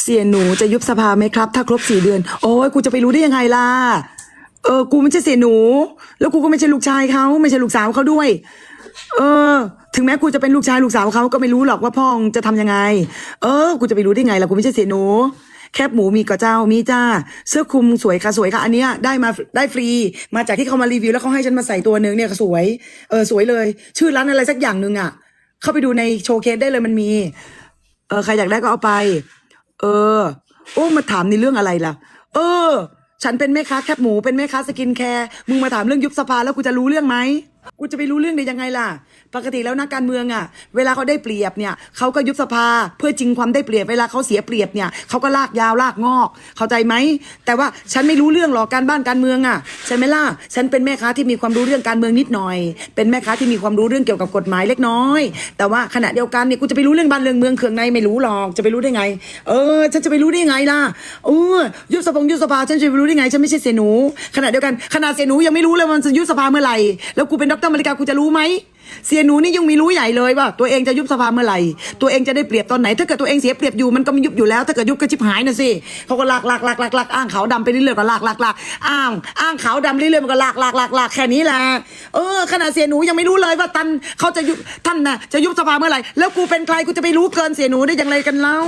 เสียหนูจะยุบสภาไหมครับ ถ้าครบสี่เดือน โอ้ยกูจะไปรู้ได้ยังไงล่ะเออ กูไม่ใช่เสียหนู แล้วกูก็ไม่ใช่ลูกชายเขาไม่ใช่ลูกสาวเขาด้วย เออ ถึงแม้กูจะเป็นลูกชายลูกสาวเขาก็ไม่รู้หรอกว่าพ่อจะทำยังไง เออ กูจะไปรู้ได้ไงล่ะกูไม่ใช่เสียหนู แคบหมูมีกระเจ้ามีจ้า เสื้อคลุมสวยค่ะสวยค่ะอันเนี้ยได้มาได้ฟรี มาจากที่เขามารีวิวแล้วเขาให้ฉันมาใส่ตัวนึงเนี่ยสวย เออสวยเลย ชื่อร้านอะไรสักอย่างหนึ่งอะ เข้าไปดูในโชว์เคสได้เลยมันมี เออใครอยากได้ก็เอาไป เออ โอ้มาถามในเรื่องอะไรล่ะ เออ ฉันเป็นแม่ค้าแคบหมูเป็นแม่ค้าสกินแคร์มึงมาถามเรื่องยุบสภาแล้วกูจะรู้เรื่องไหม กูจะไปรู้เรื่องได้ยังไงล่ะ ปกติแล้วนักการเมืองอะ เวลาเขาได้เปรียบเนี่ยเขาก็ยุบสภาเพื่อจริงความได้เปรียบ เวลาเขาเสียเปรียบเนี่ยเขาก็ลากยาวลากงอก เข้าใจไหม แต่ว่าฉันไม่รู้เรื่องหรอกการบ้านการเมืองอะใช่ไหมล่ะ ฉันเป็นแม่ค้าที่มีความรู้เรื่องการเมืองนิดหน่อย เป็นแม่ค้าที่มีความรู้เรื่องเกี่ยวกับกฎหมายเล็กน้อย แต่ว่าขณะเดียวกันเนี่ยกูจะไปรู้เรื่องบ้านเรื่องเมืองเครื่องในไม่รู้หรอก จะไปรู้ได้ไง เออ ฉันจะไปรู้ได้ไงล่ะ เออ ยุบสภายุบสภาฉันจะไปรู้ได้ไง ฉันไม่ใช่เสียหนู ขณะเดียวกันขนาดเสนูยังไม่รู้เลยมันจะยุบสภาเมื่อไหร่ แล้วกูเป็นดรมาริกากูจะรู้ไหมเสียหนูนี่ยังมีรู้ใหญ่เลยว่า ตัวเองจะยุบสภาเมื่อไหร่ ตัวเองจะได้เปรียบตอนไหน ถ้าเกิดตัวเองเสียเปรียบอยู่มันก็ไม่ยุบอยู่แล้ว ถ้าเกิดยุบก็ชิบหายนะสิเขาก็ลากลากลากลากลากอ้างขาวดำไปเรื่อยๆก็ลากลากลากอ้างอ้างขาวดำเรื่อยๆมันก็ลากลากลากลากแค่นี้แหละเออขนาดเสียหนูยังไม่รู้เลยว่าตันเขาจะยุบท่านน่ะจะยุบสภาเมื่อไหร่แล้วกูเป็นใครกูจะไปรู้เกินเสียหนูได้อย่างไรกันเล่า